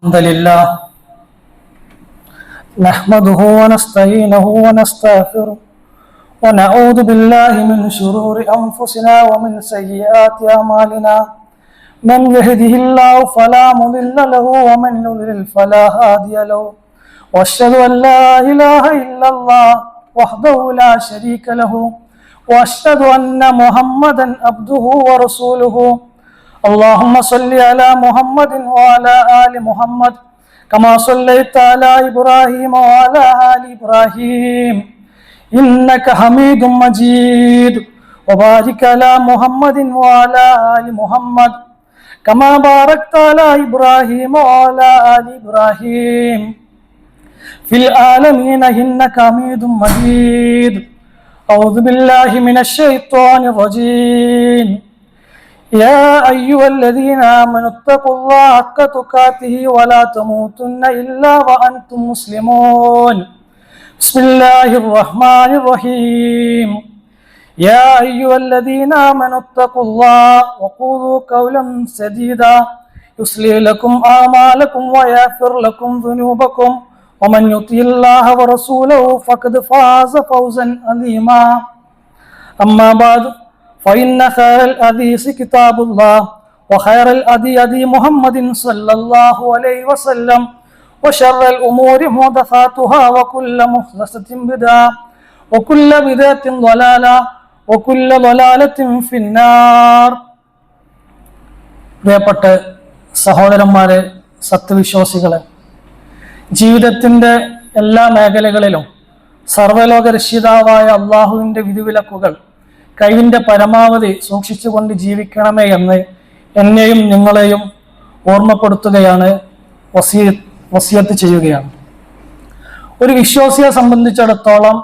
الحمد لله. نحمده ونستعينه ونستغفره ونعوذ بالله من شرور أنفسنا ومن سيئات أعمالنا. من يهده الله فلا مضل له ومن يضلل فلا هادي له. وأشهد أن لا إله إلا الله وحده لا شريك له. وأشهد أن محمدا عبده ورسوله. اللهم صل على محمد وعلى آل محمد كما صليت على إبراهيم وعلى آل إبراهيم. إنك حميد مجيد. وبارك على محمد وعلى آل محمد كما باركت على إبراهيم وعلى آل إبراهيم. في العالمين إنك حميد مجيد. أعوذ بالله من الشيطان الرجيم. يا أيها الذين آمنوا اتقوا الله حق تقاته ولا تموتن إلا وأنتم مسلمون. بسم الله الرحمن الرحيم. يا أيها الذين آمنوا اتقوا الله وقولوا قولا سديدا. يصلح لكم أعمالكم ويغفر لكم ذنوبكم. ومن يطع الله ورسوله فقد فاز فوزا عظيما. أما بعد فإن خير الحديث كتاب الله وخير الهدي هدي محمد صلى الله عليه وسلم وشر الأمور محدثاتها وكل محدثة بدعة وكل بدعة ضلالة وكل ضلالة في النار പ്രിയപ്പെട്ട സഹോദരന്മാരെ സത്യവിശ്വാസികളെ ജീവിതത്തിന്റെ എല്ലാ മേഖലകളിലും സർവലോക രക്ഷിതാവായ അള്ളാഹുവിന്റെ വിധിവിലക്കുകൾ കഴിവിന്റെ പരമാവധി സൂക്ഷിച്ചുകൊണ്ട് ജീവിക്കണമേ എന്ന് എന്നെയും നിങ്ങളെയും ഓർമ്മപ്പെടുത്തുകയാണ് വസീ വസിയത്ത് ചെയ്യുകയാണ്. ഒരു വിശ്വാസിയെ സംബന്ധിച്ചിടത്തോളം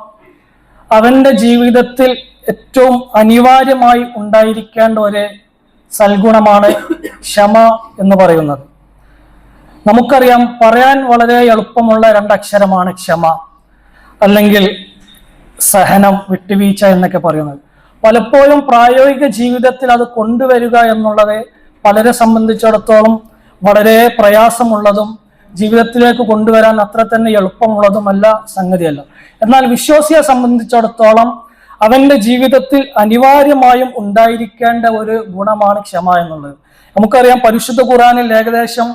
അവന്റെ ജീവിതത്തിൽ ഏറ്റവും അനിവാര്യമായി ഉണ്ടായിരിക്കേണ്ട ഒരു സൽഗുണമാണ് ക്ഷമ എന്ന് പറയുന്നത്. നമുക്കറിയാം പറയാൻ വളരെ എളുപ്പമുള്ള രണ്ടക്ഷരമാണ് ക്ഷമ അല്ലെങ്കിൽ സഹനം വിട്ടുവീഴ്ച എന്നൊക്കെ പറയുന്നത്. പലപ്പോഴും പ്രായോഗിക ജീവിതത്തിൽ അത് കൊണ്ടുവരിക എന്നുള്ളത് പലരെ സംബന്ധിച്ചിടത്തോളം വളരെ പ്രയാസമുള്ളതും ജീവിതത്തിലേക്ക് കൊണ്ടുവരാൻ അത്ര തന്നെ എളുപ്പമുള്ളതുമല്ല സംഗതിയല്ല. എന്നാൽ വിശ്വാസിയെ സംബന്ധിച്ചിടത്തോളം അവന്റെ ജീവിതത്തിൽ അനിവാര്യമായും ഉണ്ടായിരിക്കേണ്ട ഒരു ഗുണമാണ് ക്ഷമ എന്നുള്ളത്. നമുക്കറിയാം പരിശുദ്ധ ഖുറാനിൽ ഏകദേശം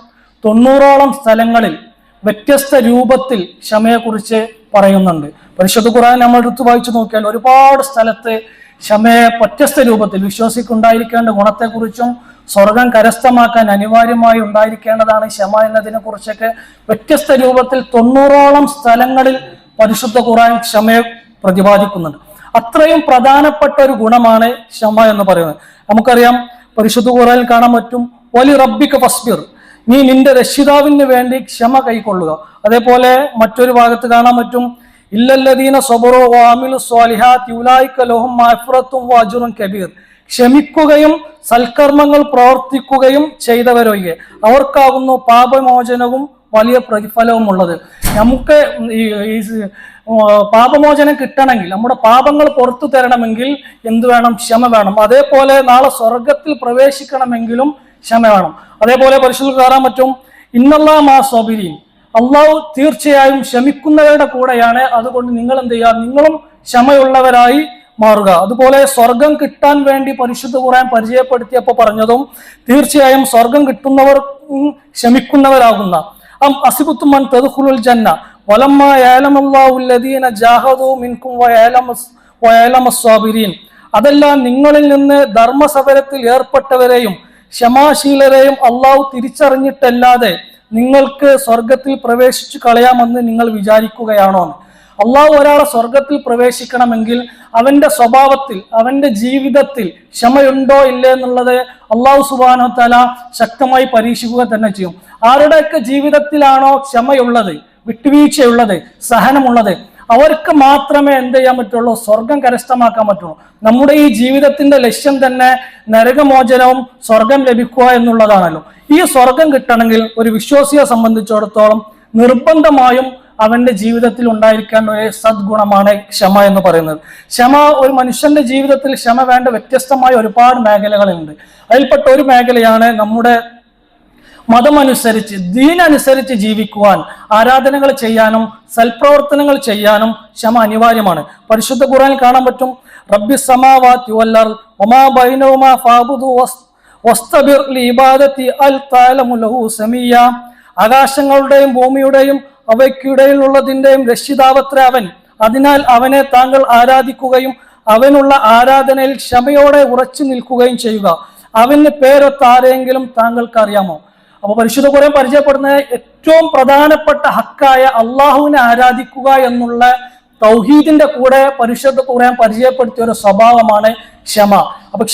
തൊണ്ണൂറോളം സ്ഥലങ്ങളിൽ വ്യത്യസ്ത രൂപത്തിൽ ക്ഷമയെക്കുറിച്ച് പറയുന്നുണ്ട്. പരിശുദ്ധ ഖുറാൻ നമ്മൾ എടുത്തു വായിച്ചു നോക്കിയാൽ ഒരുപാട് സ്ഥലത്ത് ക്ഷമയെ വ്യത്യസ്ത രൂപത്തിൽ വിശ്വസിക്കുണ്ടായിരിക്കേണ്ട ഗുണത്തെക്കുറിച്ചും സ്വർഗം കരസ്ഥമാക്കാൻ അനിവാര്യമായി ഉണ്ടായിരിക്കേണ്ടതാണ് ക്ഷമ എന്നതിനെ കുറിച്ചൊക്കെ വ്യത്യസ്ത രൂപത്തിൽ തൊണ്ണൂറോളം സ്ഥലങ്ങളിൽ പരിശുദ്ധ ഖുറാൻ ക്ഷമയെ പ്രതിപാദിക്കുന്നുണ്ട്. അത്രയും പ്രധാനപ്പെട്ട ഒരു ഗുണമാണ് ക്ഷമ എന്ന് പറയുന്നത്. നമുക്കറിയാം പരിശുദ്ധ ഖുറാനിൽ കാണാൻ പറ്റും വലി റബ്ബിക്ക് ഫസ്ബിർ നീ നിന്റെ രക്ഷിതാവിന് വേണ്ടി ക്ഷമ കൈക്കൊള്ളുക അതേപോലെ മറ്റൊരു ഭാഗത്ത് കാണാൻ പറ്റും ഇല്ലല്ലദീന സബറോ വാമിലു സ്വാലിഹാത്ത് ലോഹം മാഫ്രത്തും വാജുറും കബീർ. ക്ഷമിക്കുകയും സൽക്കർമ്മങ്ങൾ പ്രവർത്തിക്കുകയും ചെയ്തവരൊഴികെ. അവർക്കാകുന്നു പാപമോചനവും വലിയ പ്രതിഫലവും ഉള്ളത് നമുക്ക് ഈ പാപമോചനം കിട്ടണമെങ്കിൽ നമ്മുടെ പാപങ്ങൾ പുറത്തു തരണമെങ്കിൽ എന്തു വേണം? ക്ഷമ വേണം. അതേപോലെ നാളെ സ്വർഗത്തിൽ പ്രവേശിക്കണമെങ്കിലും ക്ഷമ വേണം. അതേപോലെ പരിശുദ്ധ കയറാൻ പറ്റും ഇന്നല്ലാ മാ അള്ളാഹു തീർച്ചയായും ക്ഷമിക്കുന്നവരുടെ കൂടെയാണ്. അതുകൊണ്ട് നിങ്ങൾ എന്ത് ചെയ്യുക നിങ്ങളും ക്ഷമയുള്ളവരായി മാറുക. അതുപോലെ സ്വർഗം കിട്ടാൻ വേണ്ടി പരിശുദ്ധ ഖുറാൻ പരിചയപ്പെടുത്തിയപ്പോൾ പറഞ്ഞതും തീർച്ചയായും സ്വർഗം കിട്ടുന്നവർ ക്ഷമിക്കുന്നവരാകുന്ന അം തദ്ഖുലുൽ ജന്ന. അതെല്ലാം നിങ്ങളിൽ നിന്ന് ധർമ്മസമരത്തിൽ ഏർപ്പെട്ടവരെയും ക്ഷമാശീലരെയും അള്ളാഹു തിരിച്ചറിഞ്ഞിട്ടല്ലാതെ നിങ്ങൾക്ക് സ്വർഗത്തിൽ പ്രവേശിച്ചു കളയാമെന്ന് നിങ്ങൾ വിചാരിക്കുകയാണോ അള്ളാഹു ഒരാളെ സ്വർഗത്തിൽ പ്രവേശിക്കണമെങ്കിൽ അവന്റെ സ്വഭാവത്തിൽ അവന്റെ ജീവിതത്തിൽ ക്ഷമയുണ്ടോ ഇല്ലേ എന്നുള്ളത് അള്ളാഹു സുബാനോ തല ശക്തമായി പരീക്ഷിക്കുക തന്നെ ചെയ്യും. ആരുടെയൊക്കെ ജീവിതത്തിലാണോ ക്ഷമയുള്ളത് വിട്ടുവീഴ്ചയുള്ളത് സഹനമുള്ളത് അവർക്ക് മാത്രമേ എന്ത് ചെയ്യാൻ പറ്റുള്ളൂ? സ്വർഗം കരസ്ഥമാക്കാൻ പറ്റുള്ളൂ. നമ്മുടെ ഈ ജീവിതത്തിന്റെ ലക്ഷ്യം തന്നെ നരകമോചനവും സ്വർഗം ലഭിക്കുക എന്നുള്ളതാണല്ലോ. ഈ സ്വർഗം കിട്ടണമെങ്കിൽ ഒരു വിശ്വാസിയെ സംബന്ധിച്ചിടത്തോളം നിർബന്ധമായും അവന്റെ ജീവിതത്തിൽ ഉണ്ടായിരിക്കേണ്ട ഒരു സദ്ഗുണമാണ് ക്ഷമ എന്ന് പറയുന്നത്. ക്ഷമ ഒരു മനുഷ്യന്റെ ജീവിതത്തിൽ ക്ഷമ വേണ്ട വ്യത്യസ്തമായ ഒരുപാട് മേഖലകളുണ്ട്. അതിൽപ്പെട്ട ഒരു മേഖലയാണ് നമ്മുടെ മതമനുസരിച്ച് ദീനനുസരിച്ച് ജീവിക്കുവാൻ ആരാധനകൾ ചെയ്യാനും സൽപ്രവർത്തനങ്ങൾ ചെയ്യാനും ക്ഷമ അനിവാര്യമാണ്. പരിശുദ്ധ ഖുറാനിൽ കാണാൻ പറ്റും റബ്ബി സമാവാത്തി വല്ലർ ആകാശങ്ങളുടെയും ഭൂമിയുടെയും അവയ്ക്കിടയിലുള്ളതിന്റെയും രക്ഷിതാവത്ര അവൻ. അതിനാൽ അവനെ താങ്കൾ ആരാധിക്കുകയും അവനുള്ള ആരാധനയിൽ ക്ഷമയോടെ ഉറച്ചു നിൽക്കുകയും ചെയ്യുക. അവന് പേരൊത്ത ആരെയെങ്കിലും താങ്കൾക്ക് അറിയാമോ? അപ്പൊ പരിശുദ്ധ ഖുർആൻ പരിചയപ്പെടുന്ന ഏറ്റവും പ്രധാനപ്പെട്ട ഹക്കായ അള്ളാഹുവിനെ ആരാധിക്കുക എന്നുള്ള തൗഹീദിന്റെ കൂടെ പരിശുദ്ധ ഖുർആൻ പരിചയപ്പെടുത്തിയ ഒരു സ്വഭാവമാണ് ക്ഷമ. അപ്പൊ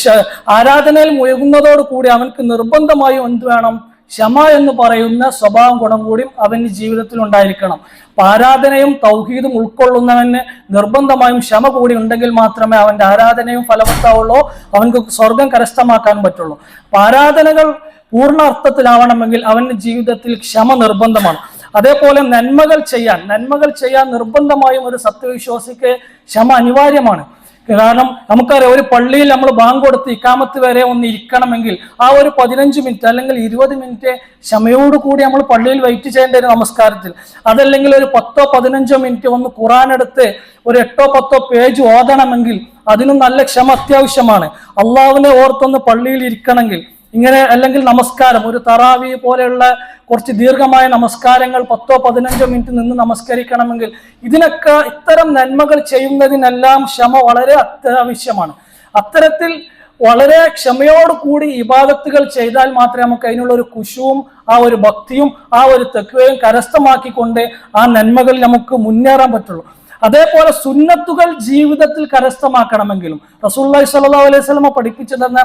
ആരാധനയിൽ മുഴുകുന്നതോട് കൂടി അവൻക്ക് നിർബന്ധമായും എന്ത് വേണം? ക്ഷമ എന്ന് പറയുന്ന സ്വഭാവം ഗുണം കൂടി അവന്റെ ജീവിതത്തിൽ ഉണ്ടായിരിക്കണം. അപ്പൊ ആരാധനയും തൗഹീദും ഉൾക്കൊള്ളുന്നവന് നിർബന്ധമായും ക്ഷമ കൂടി ഉണ്ടെങ്കിൽ മാത്രമേ അവന്റെ ആരാധനയും ഫലവത്താവുള്ളൂ അവൻക്ക് സ്വർഗം കരസ്ഥമാക്കാൻ പറ്റുള്ളൂ. അപ്പൊ ആരാധനകൾ പൂർണ അർത്ഥത്തിലാവണമെങ്കിൽ അവന്റെ ജീവിതത്തിൽ ക്ഷമ നിർബന്ധമാണ്. അതേപോലെ നന്മകൾ ചെയ്യാൻ നന്മകൾ ചെയ്യാൻ നിർബന്ധമായും ഒരു സത്യവിശ്വാസിക്ക് ക്ഷമ അനിവാര്യമാണ്. കാരണം നമുക്കറിയാം ഒരു പള്ളിയിൽ നമ്മൾ ബാങ്ക് കൊടുത്ത് ഇക്കാമത്ത് വരെ ഒന്ന് ഇരിക്കണമെങ്കിൽ ആ ഒരു പതിനഞ്ച് മിനിറ്റ് അല്ലെങ്കിൽ ഇരുപത് മിനിറ്റ് ക്ഷമയോട് കൂടി നമ്മൾ പള്ളിയിൽ വെയിറ്റ് ചെയ്യേണ്ട ഒരു നമസ്കാരത്തിൽ. അതല്ലെങ്കിൽ ഒരു പത്തോ പതിനഞ്ചോ മിനിറ്റ് ഒന്ന് ഖുറാൻ എടുത്ത് ഒരു എട്ടോ പത്തോ പേജ് ഓതണമെങ്കിൽ അതിനും നല്ല ക്ഷമ അത്യാവശ്യമാണ്. അള്ളാഹുവിനെ ഓർത്തൊന്ന് പള്ളിയിൽ ഇരിക്കണമെങ്കിൽ ഇങ്ങനെ അല്ലെങ്കിൽ നമസ്കാരം ഒരു തറാവി പോലെയുള്ള കുറച്ച് ദീർഘമായ നമസ്കാരങ്ങൾ പത്തോ പതിനഞ്ചോ മിനിറ്റ് നിന്ന് നമസ്കരിക്കണമെങ്കിൽ ഇതിനൊക്കെ ഇത്തരം നന്മകൾ ചെയ്യുന്നതിനെല്ലാം ക്ഷമ വളരെ അത്യാവശ്യമാണ്. അത്തരത്തിൽ വളരെ ക്ഷമയോട് കൂടി ഇബാദത്തുകൾ ചെയ്താൽ മാത്രമേ നമുക്ക് അതിനുള്ള ഒരു കുശുവും ആ ഒരു ഭക്തിയും ആ ഒരു തെക്കുവയും കരസ്ഥമാക്കിക്കൊണ്ട് ആ നന്മകൾ നമുക്ക് മുന്നേറാൻ പറ്റുള്ളൂ. അതേപോലെ സുന്നത്തുകൾ ജീവിതത്തിൽ കരസ്ഥമാക്കണമെങ്കിലും റസൂല്ലായി സല്ലാ അലൈഹി സ്വലമ പഠിപ്പിച്ചു തന്ന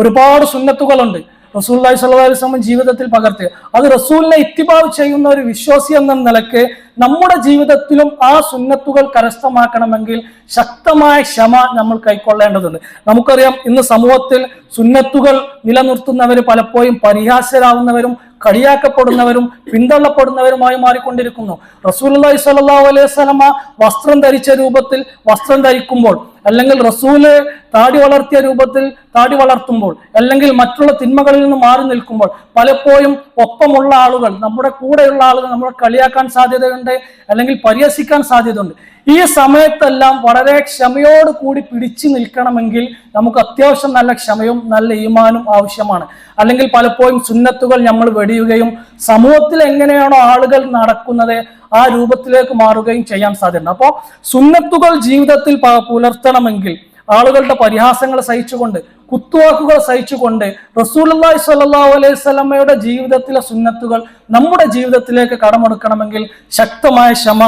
ഒരുപാട് സുന്നത്തുകളുണ്ട്. റസൂല്ലായി സല്ലാ അലൈഹി സ്വലം ജീവിതത്തിൽ പകർത്തുക. അത് റസൂലിനെ ഇത്തിബാവ് ചെയ്യുന്ന ഒരു വിശ്വാസി എന്ന നിലയ്ക്ക് നമ്മുടെ ജീവിതത്തിലും ആ സുന്നത്തുകൾ കരസ്ഥമാക്കണമെങ്കിൽ ശക്തമായ ക്ഷമ നമ്മൾ കൈക്കൊള്ളേണ്ടതുണ്ട്. നമുക്കറിയാം ഇന്ന് സമൂഹത്തിൽ സുന്നത്തുകൾ നിലനിർത്തുന്നവർ പലപ്പോഴും പരിഹാസ്യരാവുന്നവരും കളിയാക്കപ്പെടുന്നവരും പിന്തള്ളപ്പെടുന്നവരുമായി മാറിക്കൊണ്ടിരിക്കുന്നു. റസൂൽ റസൂലി സ്വല്ലല്ലാഹു അലൈഹി വസല്ലമ വസ്ത്രം ധരിച്ച രൂപത്തിൽ വസ്ത്രം ധരിക്കുമ്പോൾ അല്ലെങ്കിൽ റസൂൽ താടി വളർത്തിയ രൂപത്തിൽ താടി വളർത്തുമ്പോൾ അല്ലെങ്കിൽ മറ്റുള്ള തിന്മകളിൽ നിന്ന് മാറി നിൽക്കുമ്പോൾ പലപ്പോഴും ഒപ്പമുള്ള ആളുകൾ നമ്മുടെ കൂടെയുള്ള ആളുകൾ നമ്മളെ കളിയാക്കാൻ സാധ്യതയുണ്ട് അല്ലെങ്കിൽ പരിഹസിക്കാൻ സാധ്യതയുണ്ട്. ഈ സമയത്തെല്ലാം വളരെ ക്ഷമയോട് കൂടി പിടിച്ചു നിൽക്കണമെങ്കിൽ നമുക്ക് അത്യാവശ്യം നല്ല ക്ഷമയും നല്ല ഈമാനും ആവശ്യമാണ്. അല്ലെങ്കിൽ പലപ്പോഴും സുന്നത്തുകൾ നമ്മൾ വെടിയുകയും സമൂഹത്തിൽ എങ്ങനെയാണോ ആളുകൾ നടക്കുന്നത് ആ രൂപത്തിലേക്ക് മാറുകയും ചെയ്യാൻ സാധ്യതയുണ്ട്. അപ്പോൾ സുന്നത്തുകൾ ജീവിതത്തിൽ പ- പുലർത്തണമെങ്കിൽ ആളുകളുടെ പരിഹാസങ്ങൾ സഹിച്ചുകൊണ്ട് കുത്തുവാക്കുകൾ സഹിച്ചുകൊണ്ട് റസൂലി സ്വല്ലല്ലാഹു അലൈഹി സ്വലമ്മയുടെ ജീവിതത്തിലെ സുന്നത്തുകൾ നമ്മുടെ ജീവിതത്തിലേക്ക് കടമെടുക്കണമെങ്കിൽ ശക്തമായ ക്ഷമ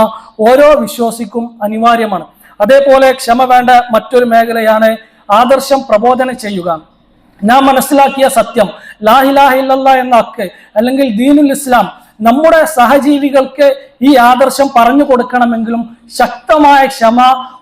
ഓരോ വിശ്വാസിക്കും അനിവാര്യമാണ്. അതേപോലെ ക്ഷമ വേണ്ട മറ്റൊരു മേഖലയാണ് ആദർശം പ്രബോധനം ചെയ്യുക. നാം മനസ്സിലാക്കിയ സത്യം ലാഹിലാഹില്ല എന്ന അക്ക് അല്ലെങ്കിൽ ദീനുൽ ഇസ്ലാം നമ്മുടെ സഹജീവികൾക്ക് ഈ ആദർശം പറഞ്ഞു കൊടുക്കണമെങ്കിലും ശക്തമായ ക്ഷമ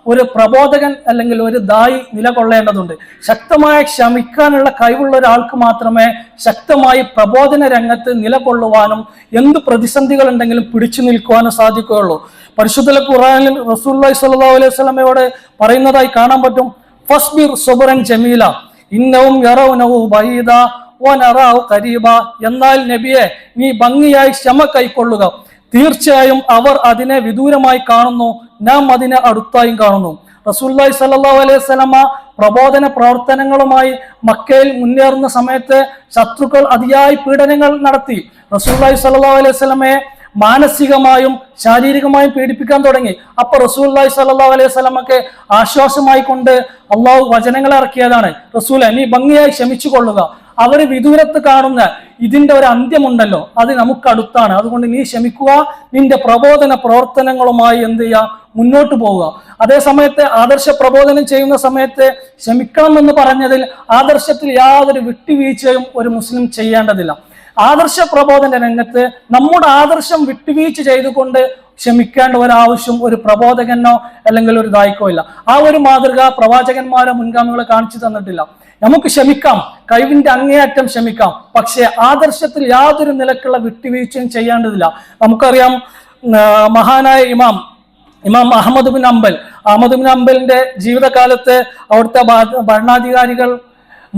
ഒരു പ്രബോധകൻ അല്ലെങ്കിൽ ഒരു ദായി നിലകൊള്ളേണ്ടതുണ്ട്. ശക്തമായ ക്ഷമിക്കാനുള്ള കഴിവുള്ള ഒരാൾക്ക് മാത്രമേ ശക്തമായി പ്രബോധന രംഗത്ത് നിലകൊള്ളുവാനും എന്ത് പ്രതിസന്ധികൾ ഉണ്ടെങ്കിലും പിടിച്ചു നിൽക്കുവാനും സാധിക്കുകയുള്ളൂ. പരിശുദ്ധ ഖുറാനിൽ റസൂല്ലി സ്വല്ലല്ലാഹു അലൈഹി സ്വലമയോട് പറയുന്നതായി കാണാൻ പറ്റും. ഫസ്ബിർ സുബറൻ ജമീല. ഇന്നവും യറൗനഹു ബഈദ ഖരീബ എന്നാൽ നബിയെ നീ ഭംഗിയായി ക്ഷമ കൈക്കൊള്ളുക. തീർച്ചയായും അവർ അതിനെ വിദൂരമായി കാണുന്നു. നാം അതിനെ അടുത്തായും കാണുന്നു. റസൂല്ലായി സല്ലാ അലൈഹി സ്വലമ പ്രബോധന പ്രവർത്തനങ്ങളുമായി മക്കയിൽ മുന്നേറുന്ന സമയത്ത് ശത്രുക്കൾ അതിയായി പീഡനങ്ങൾ നടത്തി. റസൂല്ലായി സല്ലാ അലൈഹി സ്വലമയെ മാനസികമായും ശാരീരികമായും പീഡിപ്പിക്കാൻ തുടങ്ങി. അപ്പൊ റസൂല്ലായി സല്ലാ അലൈഹി വസല്ലമക്ക് ആശ്വാസമായി കൊണ്ട് അള്ളാഹു വചനങ്ങൾ ഇറക്കിയതാണ്. റസൂല നീ ഭംഗിയായി ക്ഷമിച്ചു കൊള്ളുക അവർ വിദൂരത്ത് കാണുന്ന ഇതിന്റെ ഒരു അന്ത്യമുണ്ടല്ലോ. അത് നമുക്ക് അടുത്താണ് അതുകൊണ്ട് നീ ക്ഷമിക്കുക. നിന്റെ പ്രബോധന പ്രവർത്തനങ്ങളുമായി എന്ത് ചെയ്യുക? മുന്നോട്ട് പോവുക. അതേ സമയത്ത് ആദർശ പ്രബോധനം ചെയ്യുന്ന സമയത്ത് ക്ഷമിക്കണം എന്ന് പറഞ്ഞതിൽ ആദർശത്തിൽ യാതൊരു വിട്ടുവീഴ്ചയും ഒരു മുസ്ലിം ചെയ്യേണ്ടതില്ല. ആദർശ പ്രബോധന രംഗത്ത് നമ്മുടെ ആദർശം വിട്ടുവീഴ്ച ചെയ്തുകൊണ്ട് ക്ഷമിക്കേണ്ട ഒരാവശ്യം ഒരു പ്രബോധകനോ അല്ലെങ്കിൽ ഒരു ദായിക്കോ ഇല്ല. ആ ഒരു മാതൃക പ്രവാചകന്മാരോ മുൻഗാമികളെ കാണിച്ചു തന്നിട്ടില്ല. നമുക്ക് ക്ഷമിക്കാം കഴിവിന്റെ അങ്ങേയറ്റം ക്ഷമിക്കാം പക്ഷേ ആദർശത്തിൽ യാതൊരു നിലക്കുള്ള വിട്ടുവീഴ്ചയും ചെയ്യേണ്ടതില്ല. നമുക്കറിയാം മഹാനായ ഇമാം ഇമാം Ahmad bin Hanbal. Ahmad bin അംബലിന്റെ ജീവിതകാലത്ത് അവിടുത്തെ ഭരണാധികാരികൾ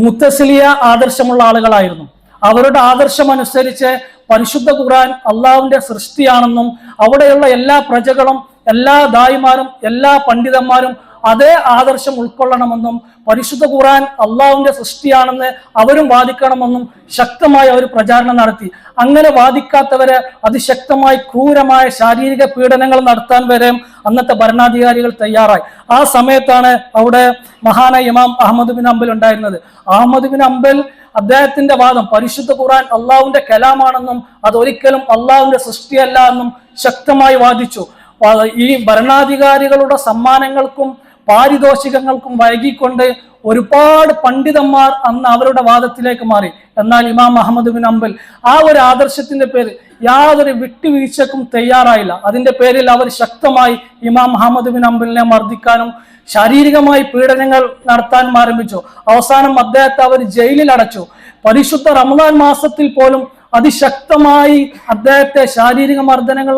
മുത്തസിലിയ ആദർശമുള്ള ആളുകളായിരുന്നു. അവരുടെ ആദർശം അനുസരിച്ച് പരിശുദ്ധ ഖുർആൻ അള്ളാഹുവിന്റെ സൃഷ്ടിയാണെന്നും അവിടെയുള്ള എല്ലാ പ്രജകളും എല്ലാ ദായിമാരും എല്ലാ പണ്ഡിതന്മാരും അതേ ആദർശം ഉൾക്കൊള്ളണമെന്നും പരിശുദ്ധ ഖുർആൻ അള്ളാഹുവിന്റെ സൃഷ്ടിയാണെന്ന് അവരും വാദിക്കണമെന്നും ശക്തമായി അവർ പ്രചാരണം നടത്തി. അങ്ങനെ വാദിക്കാത്തവരെ അതിശക്തമായി ക്രൂരമായ ശാരീരിക പീഡനങ്ങൾ നടത്താൻ വരെ അന്നത്തെ ഭരണാധികാരികൾ തയ്യാറായി. ആ സമയത്താണ് അവിടെ മഹാന ഇമാം അഹമ്മദ് ബിൻ അമ്പൽ ഉണ്ടായിരുന്നത്. അഹമ്മദ് ബിൻ അമ്പൽ അദ്ദേഹത്തിന്റെ വാദം പരിശുദ്ധ ഖുർആൻ അള്ളാഹുവിന്റെ കലാമാണെന്നും അതൊരിക്കലും അള്ളാഹുവിന്റെ സൃഷ്ടിയല്ല എന്നും ശക്തമായി വാദിച്ചു. ഈ ഭരണാധികാരികളുടെ സമ്മാനങ്ങൾക്കും പാരിതോഷികങ്ങൾക്കും വൈകിക്കൊണ്ട് ഒരുപാട് പണ്ഡിതന്മാർ അന്ന് അവരുടെ വാദത്തിലേക്ക് മാറി. എന്നാൽ ഇമാം അഹമ്മദ് ബിൻ അംബൽ ആ ഒരു ആദർശത്തിന്റെ പേര് യാതൊരു വിട്ടുവീഴ്ചക്കും തയ്യാറായില്ല. അതിന്റെ പേരിൽ അവർ ശക്തമായി ഇമാം അഹമ്മദ് ബിൻ അംബലിനെ മർദ്ദിക്കാനും ശാരീരികമായി പീഡനങ്ങൾ നടത്താൻ ആരംഭിച്ചു. അവസാനം അദ്ദേഹത്തെ അവർ ജയിലിൽ അടച്ചു. പരിശുദ്ധ റമദാൻ മാസത്തിൽ പോലും അതിശക്തമായി അദ്ദേഹത്തെ ശാരീരിക മർദ്ദനങ്ങൾ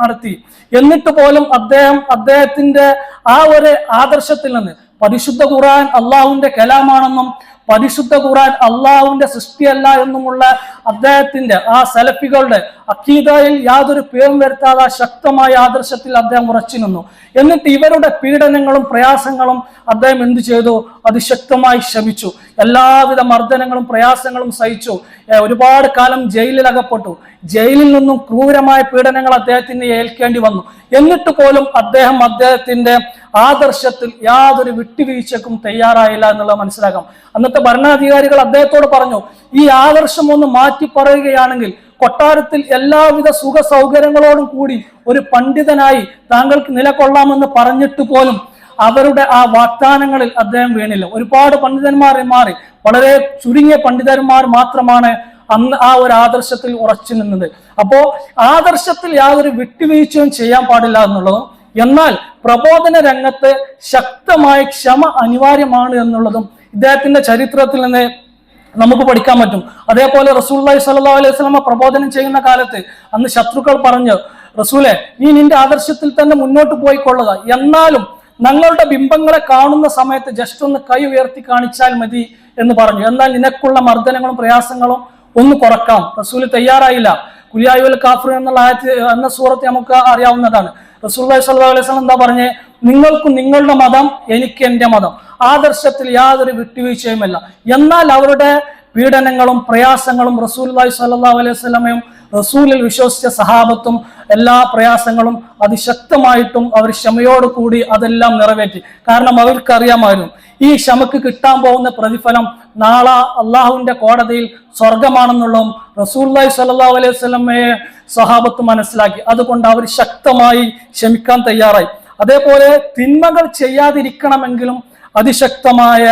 നടത്തി. എന്നിട്ട് പോലും അദ്ദേഹം അദ്ദേഹത്തിന്റെ ആ ഒരു ആദർശത്തിൽ നിന്ന് പരിശുദ്ധ ഖുർആൻ അള്ളാഹുവിന്റെ കലാമാണെന്നും പരിശുദ്ധ ഖുറാൻ അള്ളാഹുവിന്റെ സൃഷ്ടിയല്ല എന്നുമുള്ള അദ്ദേഹത്തിന്റെ ആ സലഫികളുടെ അക്കീദയിൽ യാതൊരു പേരും വരുത്താതെ ശക്തമായ ആദർശത്തിൽ അദ്ദേഹം ഉറച്ചു നിന്നു. എന്നിട്ട് ഇവരുടെ പീഡനങ്ങളും പ്രയാസങ്ങളും അദ്ദേഹം എന്തു ചെയ്തു? അതിശക്തമായി ശമിച്ചു. എല്ലാവിധ മർദ്ദനങ്ങളും പ്രയാസങ്ങളും സഹിച്ചു. ഒരുപാട് കാലം ജയിലിൽ അകപ്പെട്ടു ജയിലിൽ നിന്നും ക്രൂരമായ പീഡനങ്ങൾ അദ്ദേഹത്തിന് ഏൽക്കേണ്ടി വന്നു. എന്നിട്ട് പോലും അദ്ദേഹം അദ്ദേഹത്തിന്റെ ആദർശത്തിൽ യാതൊരു വിട്ടുവീഴ്ചക്കും തയ്യാറായില്ല എന്നുള്ളത് മനസ്സിലാക്കാം. അന്നത്തെ ഭരണാധികാരികൾ അദ്ദേഹത്തോട് പറഞ്ഞു ഈ ആദർശം ഒന്ന് മാറ്റി പറയുകയാണെങ്കിൽ കൊട്ടാരത്തിൽ എല്ലാവിധ സുഖ സൗകര്യങ്ങളോടും കൂടി ഒരു പണ്ഡിതനായി താങ്കൾക്ക് നിലകൊള്ളാമെന്ന് പറഞ്ഞിട്ട് പോലും അവരുടെ ആ വാഗ്ദാനങ്ങളിൽ അദ്ദേഹം വീണില്ല. ഒരുപാട് പണ്ഡിതന്മാരെ മാറി. വളരെ ചുരുങ്ങിയ പണ്ഡിതന്മാർ മാത്രമാണ് അന്ന് ആ ഒരു ആദർശത്തിൽ ഉറച്ചു നിന്നത്. അപ്പോ ആദർശത്തിൽ യാതൊരു വിട്ടുവീഴ്ചയും ചെയ്യാൻ പാടില്ല എന്നുള്ളതും എന്നാൽ പ്രബോധന രംഗത്ത് ശക്തമായ ക്ഷമ അനിവാര്യമാണ് എന്നുള്ളതും ഇദ്ദേഹത്തിന്റെ ചരിത്രത്തിൽ നിന്ന് നമുക്ക് പഠിക്കാൻ പറ്റും. അതേപോലെ റസൂല്ലി സല്ലാ അലൈഹി സ്വലമ പ്രബോധനം ചെയ്യുന്ന കാലത്ത് അന്ന് ശത്രുക്കൾ പറഞ്ഞു റസൂലെ നീ നിന്റെ ആദർശത്തിൽ തന്നെ മുന്നോട്ട് പോയിക്കൊള്ളുക. എന്നാലും ഞങ്ങളുടെ ബിംബങ്ങളെ കാണുന്ന സമയത്ത് ജസ്റ്റ് ഒന്ന് കൈ ഉയർത്തി കാണിച്ചാൽ മതി എന്ന് പറഞ്ഞു. എന്നാൽ നിനക്കുള്ള മർദ്ദനങ്ങളും പ്രയാസങ്ങളും ഒന്ന് കുറക്കാം. റസൂൽ തയ്യാറായില്ല. കുലിയായുൽ കാഫർ എന്നുള്ള ആയത്ത് എന്ന സൂറത്ത് നമുക്ക് അറിയാവുന്നതാണ്. റസൂൽ സല്ലല്ലാഹു അലൈഹി വസല്ലം എന്താ പറഞ്ഞേ? നിങ്ങൾക്കും നിങ്ങളുടെ മതം എനിക്ക് എന്റെ മതം. ആദർശത്തിൽ യാതൊരു വിട്ടുവീഴ്ചയുമില്ല. എന്നാൽ അവരുടെ പീഡനങ്ങളും പ്രയാസങ്ങളും റസൂൽ സല്ലല്ലാഹു അലൈഹി വസല്ലമയും റസൂലിൽ വിശ്വസിച്ച സഹാബത്തും എല്ലാ പ്രയാസങ്ങളും അതിശക്തമായിട്ടും അവർ ക്ഷമയോട് കൂടി അതെല്ലാം നിറവേറ്റി. കാരണം അവർക്കറിയാമായിരുന്നു ഈ ക്ഷമക്ക് കിട്ടാൻ പോകുന്ന പ്രതിഫലം നാളെ അള്ളാഹുവിന്റെ കോടതിയിൽ സ്വർഗമാണെന്നുള്ളതും റസൂല്ലായി സല്ലാ അലൈഹി സ്വലമയെ സഹാബത്ത് മനസ്സിലാക്കി. അതുകൊണ്ട് അവർ ശക്തമായി ക്ഷമിക്കാൻ തയ്യാറായി. അതേപോലെ തിന്മകൾ ചെയ്യാതിരിക്കണമെങ്കിലും അതിശക്തമായ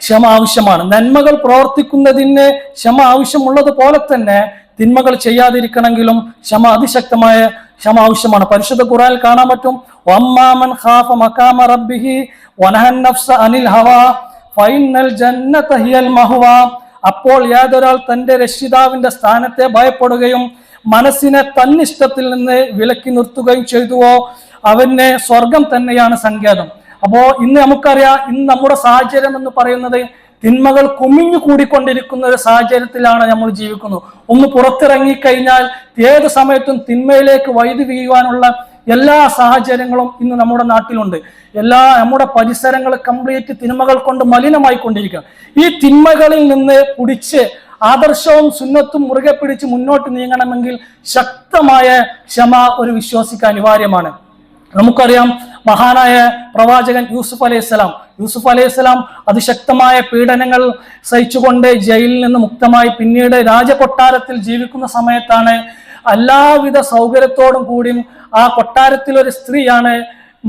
ക്ഷമ ആവശ്യമാണ്. നന്മകൾ പ്രവർത്തിക്കുന്നതിന് ക്ഷമ ആവശ്യമുള്ളത് പോലെ തന്നെ തിന്മകൾ ചെയ്യാതിരിക്കണമെങ്കിലും ക്ഷമ അതിശക്തമായ ക്ഷമ ആവശ്യമാണ്. പരിശുദ്ധ ഖുറാനിൽ കാണാൻ പറ്റും ഒമ്മാമൻ ഖാഫ മക്കാമ റബ്ബിഹി വനഹൻ നഫ്സ അനിൽ ഹവാ ഫൈനൽ ജന്നത ഹിയൽ മഹുവ. അപ്പോൾ ഏതൊരാൾ തന്റെ രക്ഷിതാവിന്റെ സ്ഥാനത്തെ ഭയപ്പെടുകയും മനസ്സിനെ തന്നിഷ്ടത്തിൽ നിന്ന് വിലക്കി നിർത്തുകയും ചെയ്തുവോ? അവന് സ്വർഗം തന്നെയാണ് സങ്കേതം. അപ്പോ ഇന്ന് നമുക്കറിയാം ഇന്ന് നമ്മുടെ സാഹചര്യം എന്ന് പറയുന്നത് തിന്മകൾ കുമിഞ്ഞു കൂടിക്കൊണ്ടിരിക്കുന്ന ഒരു സാഹചര്യത്തിലാണ് നമ്മൾ ജീവിക്കുന്നത്. ഒന്ന് പുറത്തിറങ്ങി കഴിഞ്ഞാൽ ഏത് സമയത്തും തിന്മയിലേക്ക് വൈദ്യുതി വീഴുവാനുള്ള എല്ലാ സാഹചര്യങ്ങളും ഇന്ന് നമ്മുടെ നാട്ടിലുണ്ട്. എല്ലാ നമ്മുടെ പരിസരങ്ങൾ കംപ്ലീറ്റ് തിന്മകൾ കൊണ്ട് മലിനമായി കൊണ്ടിരിക്കുക ഈ തിന്മകളിൽ നിന്ന് പിടിച്ച് ആദർശവും സുന്നത്തും മുറുകെ പിടിച്ച് മുന്നോട്ട് നീങ്ങണമെങ്കിൽ ശക്തമായ ക്ഷമ ഒരു വിശ്വാസിക്ക് അനിവാര്യമാണ്. നമുക്കറിയാം മഹാനായ പ്രവാചകൻ യൂസുഫ് അലൈഹി സ്വലാം. യൂസുഫ് അലൈഹി സ്വലാം അതിശക്തമായ പീഡനങ്ങൾ സഹിച്ചുകൊണ്ട് ജയിലിൽ നിന്ന് മുക്തമായി പിന്നീട് രാജകൊട്ടാരത്തിൽ ജീവിക്കുന്ന സമയത്താണ് എല്ലാവിധ സൗകര്യത്തോടും കൂടിയും ആ കൊട്ടാരത്തിൽ ഒരു സ്ത്രീയാണ്